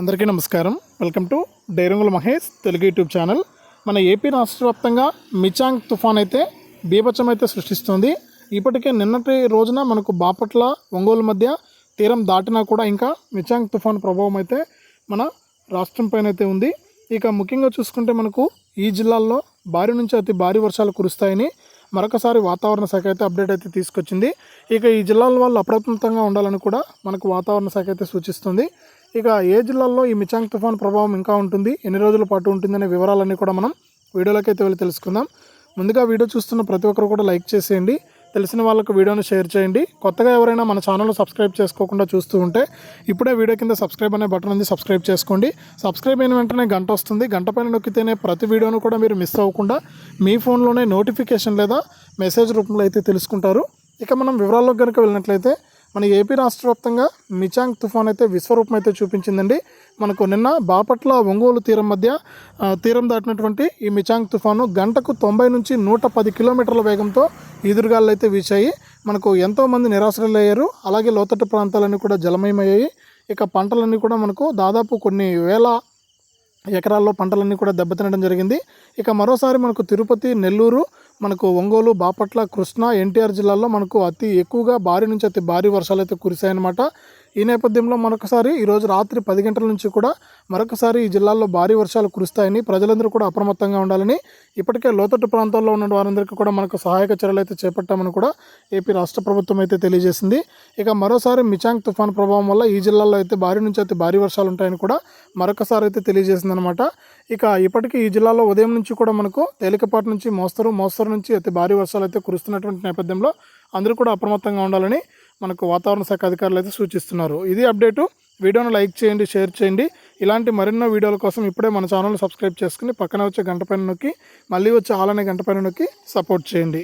అందరికీ నమస్కారం. Welcome to డైరంగుల మహేష్ తెలుగు యూట్యూబ్ ఛానల్. మన ఏపీ రాష్ట్ర వ్యాప్తంగా మిచాంగ్ తుఫాన్ అయితే బీభత్సం అయితే సృష్టిస్తుంది. ఇప్పటికే నిన్నటి రోజున మనకు బాపట్ల ఒంగోలు మధ్య తీరం దాటినా కూడా ఇంకా మిచాంగ్ తుఫాన్ ప్రభావం అయితే మన రాష్ట్రం పైన అయితే ఉంది. ఇక ముఖ్యంగా చూసుకుంటే మనకు ఈ జిల్లాల్లో భారీ నుంచి అతి భారీ వర్షాలు కురుస్తాయని మరొకసారి వాతావరణ శాఖ అయితే అప్డేట్ అయితే తీసుకొచ్చింది. ఇక ఈ జిల్లాల వాళ్ళు అప్రమత్తంగా ఉండాలని కూడా మనకు వాతావరణ శాఖ అయితే సూచిస్తుంది. ఇక ఏ జిల్లాల్లో ఈ మిచాంగ్ తుఫాన్ ప్రభావం ఇంకా ఉంటుంది ఎన్ని రోజుల పాటు ఉంటుందనే వివరాలన్నీ కూడా మనం వీడియోలోకి అయితే వెళ్ళి తెలుసుకుందాం. ముందుగా వీడియో చూస్తున్న ప్రతి ఒక్కరు కూడా లైక్ చేసేయండి తెలిసిన వాళ్ళకు వీడియోని షేర్ చేయండి. కొత్తగా ఎవరైనా మన ఛానల్ సబ్స్క్రైబ్ చేసుకోకుండా చూస్తూ ఉంటే ఇప్పుడే వీడియో కింద సబ్స్క్రైబ్ అనే బటన్ ఉంది సబ్స్క్రైబ్ చేసుకోండి. సబ్స్క్రైబ్ అయిన వెంటనే గంట వస్తుంది గంట పైన నొక్కితేనే ప్రతి వీడియోను కూడా మీరు మిస్ అవ్వకుండా మీ ఫోన్లోనే నోటిఫికేషన్ లేదా మెసేజ్ రూపంలో అయితే తెలుసుకుంటారు. ఇక మనం వివరాల్లోకి కనుక వెళ్ళినట్లయితే మన ఏపీ రాష్ట్ర వ్యాప్తంగా మిచాంగ్ తుఫాన్ అయితే విశ్వరూపం అయితే చూపించిందండి. మనకు నిన్న బాపట్ల ఒంగోలు తీరం మధ్య తీరం దాటినటువంటి ఈ మిచాంగ్ తుఫాను గంటకు తొంభై నుంచి నూట పది కిలోమీటర్ల వేగంతో ఈదురుగాలు అయితే వీచాయి మనకు ఎంతోమంది నిరాశ్రయులయ్యారు. అలాగే లోతట్టు ప్రాంతాలన్నీ కూడా జలమయమయ్యాయి. ఇక పంటలన్నీ కూడా మనకు దాదాపు కొన్ని వేల ఎకరాల్లో పంటలన్నీ కూడా దెబ్బతినడం జరిగింది. ఇక మరోసారి మనకు తిరుపతి నెల్లూరు మనకు ఒంగోలు బాపట్ల కృష్ణా ఎన్టీఆర్ జిల్లాల్లో మనకు అతి ఎక్కువగా భారీ నుంచి అతి భారీ వర్షాలు అయితే కురిశాయన్నమాట. ఈ నేపథ్యంలో మరొకసారి ఈరోజు రాత్రి పది గంటల నుంచి కూడా మరొకసారి ఈ జిల్లాల్లో భారీ వర్షాలు కురుస్తాయని ప్రజలందరూ కూడా అప్రమత్తంగా ఉండాలని ఇప్పటికే లోతట్టు ప్రాంతాల్లో ఉన్న వారందరికీ కూడా మనకు సహాయక చర్యలు అయితే చేపట్టామని కూడా ఏపీ రాష్ట్ర ప్రభుత్వం అయితే తెలియజేసింది. ఇక మరోసారి మిచాంగ్ తుఫాన్ ప్రభావం వల్ల ఈ జిల్లాల్లో అయితే భారీ నుంచి అయితే భారీ వర్షాలు ఉంటాయని కూడా మరొకసారి అయితే తెలియజేసింది అనమాట ఇక ఇప్పటికీ ఈ జిల్లాలో ఉదయం నుంచి కూడా మనకు తేలికపాటి నుంచి మోస్తరు మోస్తరు నుంచి అతి భారీ వర్షాలు అయితే కురుస్తున్నటువంటి నేపథ్యంలో అందరూ కూడా అప్రమత్తంగా ఉండాలని మనకు వాతావరణ శాఖ అధికారులు అయితే సూచిస్తున్నారు. ఇది అప్డేటు వీడియోను లైక్ చేయండి షేర్ చేయండి. ఇలాంటి మరెన్నో వీడియోల కోసం ఇప్పుడే మన ఛానల్ సబ్స్క్రైబ్ చేసుకుని పక్కన వచ్చే గంట పైన నొక్కి మళ్ళీ వచ్చే ఆలనే గంట పైన నొక్కి సపోర్ట్ చేయండి.